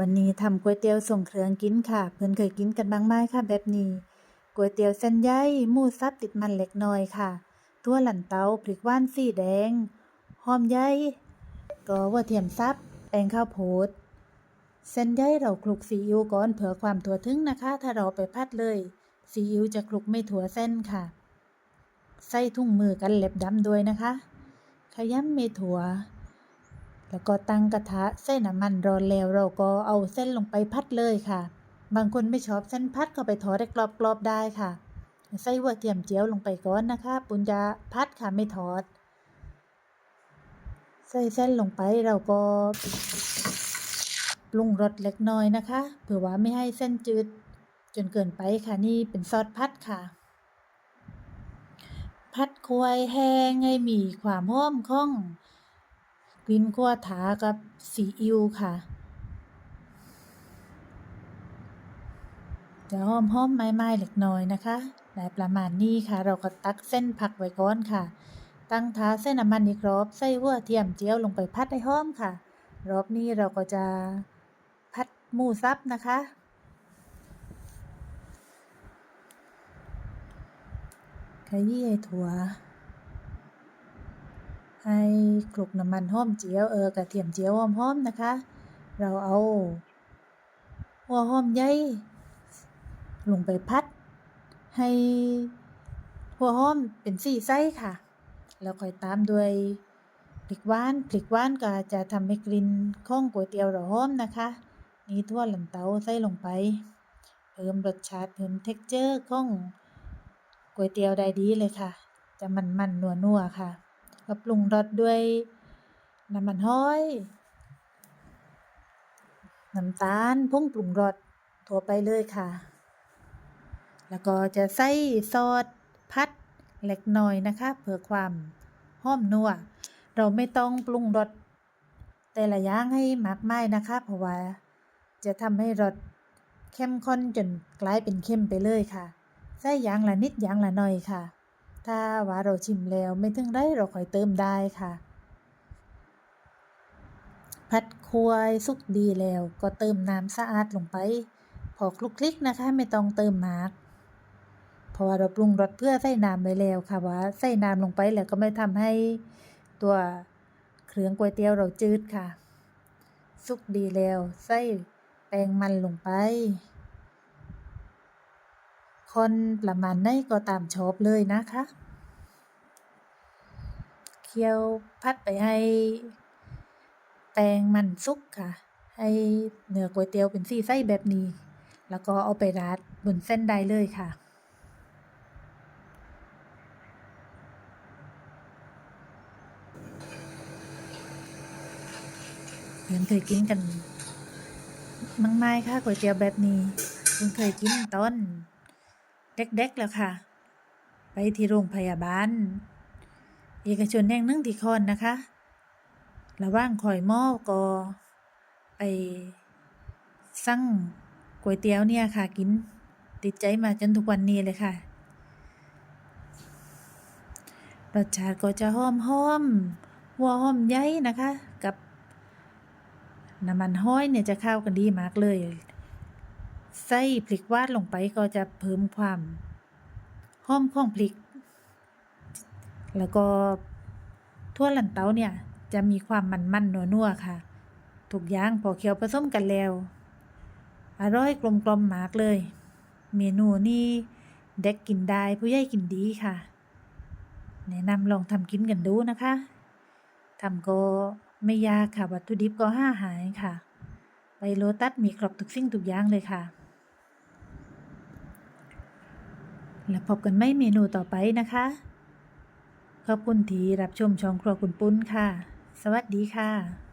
วันนี้ทำก๋วยเตี๋ยวส่งเครื่องกินค่ะ เพิ่อนเคยกินกันบ้างไหมค่ะแบบนี้ก๋วยเตี๋ยวเส้นใยหมูสับติดมันเล็กน้อยค่ะทั่วหลันเตาพริกหว่านสีแดง หอมใยก็ว่าเทียมซับแป้งข้าวโพด เส้นใยเราคลุกซีอิ๊วก่อนเผื่อความถั่วถึงนะคะ ถ้าเราไปพัดเลยซีอิ๊วจะคลุกไม่ถั่วเส้นค่ะ ใส่ถุงมือกันเล็บดำด้วยนะคะ ขยำเมถั่ว แล้วก็ตั้งกระทะใส่น้ำมันร้อนแล้วเราก็เอาเส้นลงไปพัดเลยค่ะ บางคนไม่ชอบเส้นพัดก็ไปทอดให้กรอบๆได้ค่ะ ใส่หัวเทียมเจียวลงไปก่อนนะคะ ปุญจะพัดค่ะไม่ทอด ใส่เส้นลงไปเราก็ปรุงรสเล็กน้อยนะคะเพื่อว่าไม่ให้เส้นจืดจนเกินไปค่ะนี่เป็นซอสพัดค่ะ พัดควายแห้งให้มีความหอมของ ลิ่นขั่วถากับซีอิวค่ะจะหอมหอมๆไม้ๆเล็กน้อยนะคะได้ประมาณนี้ค่ะ เราก็ตักเส้นผักไว้ก่อนค่ะ ตั้งท้าเส้นน้ำมันอีกรอบใส่หัวเทียมเจียวลงไปพัดให้หอมค่ะ รอบนี้เราก็จะพัดหมูสับนะคะขยี้ถั่ว ให้คลุกน้ำมันหอมเจียวเออกระเทียมเจียวหอมๆนะคะ เราเอาหัวหอมใหญ่ลงไปพัด ให้หัวหอมเป็นสีไส้ค่ะ แล้วค่อยตามด้วยพริกหวานพริกหวานก็จะทำให้กลิ่นของก๋วยเตี๋ยวเราหอมนะคะ นี่ทั่วลันเตาใส่ลงไป เพิ่มรสชาติเพิ่มเท็กเจอร์ของก๋วยเตี๋ยวได้ดีเลยค่ะ จะมันๆนัวๆค่ะ ก็ปรุงรสด้วยน้ำมันห้อย น้ำตาลผงปรุงรสทั่วไปเลยค่ะ แล้วก็จะใส่ซอสพัดเล็กน้อยนะคะเพื่อความหอมนัว เราไม่ต้องปรุงรสแต่ละอย่างให้มากมายนะคะ เพราะว่าจะทำให้รสเข้มข้นจนกลายเป็นเข้มไปเลยค่ะ ใส่อย่างละนิดอย่างละหน่อยค่ะ ถ้าว่าเราชิมแล้วไม่ถึงได้เราค่อยเติมได้ค่ะพัดควายสุกดีแล้วก็เติมน้ำสะอาดลงไปพอคลุกคลิกนะคะไม่ต้องเติมมากเพราะว่าเราปรุงรสเพื่อใส่น้ำไว้แล้วค่ะว่าใส่น้ำลงไปแล้วก็ไม่ทำให้ตัวเครื่องก๋วยเตี๋ยวเราจืดค่ะ สุกดีแล้วใส่แป้งมันลงไป คนประมาณไหนก็ตามชอบเลยนะคะ เคี่ยวพัดไปให้แป้งมันสุกค่ะ ให้เนื้อก๋วยเตี๋ยวเป็นสีไส้แบบนี้ แล้วก็เอาไปราดบนเส้นได้เลยค่ะเพื่อนเคยกินกันมั้งไหมค่ะก๋วยเตี๋ยวแบบนี้เพิ่งเคยกินตอน เด็กๆแล้วค่ะ ไปที่โรงพยาบาล เอกชนแห่งหนึ่งที่คอนนะคะ ระว่างคอยหม้อก็ไปสั่งก๋วยเตี๋ยวเนี่ยค่ะกิน ติดใจมาจนทุกวันนี้เลยค่ะรสชาติก็จะหอมหอมหัวหอมใหญ่นะคะ กับน้ำมันห้อยเนี่ยจะเข้ากันดีมากเลย ใส่พริกวานลงไปก็จะเพิ่มความหอมของพริก แล้วก็ทั่วลันเตาเนี่ยจะมีความมันๆนัวๆค่ะทุกย่างพอเคี่ยวผสมกันแล้ว อร่อยกลมกลมมากเลย เมนูนี้เด็กกินได้ผู้ใหญ่กินดีค่ะ แนะนำลองทำกินกันดูนะคะทำก็ไม่ยากค่ะวัตถุดิบก็ห้าหายค่ะ ไปโลตัสมีครบทุกสิ่งทุกอย่างเลยค่ะ แล้วพบกันไม่เมนูต่อไปนะคะ ขอบคุณที่รับชมช่องครัวคุณปุ้นค่ะ สวัสดีค่ะ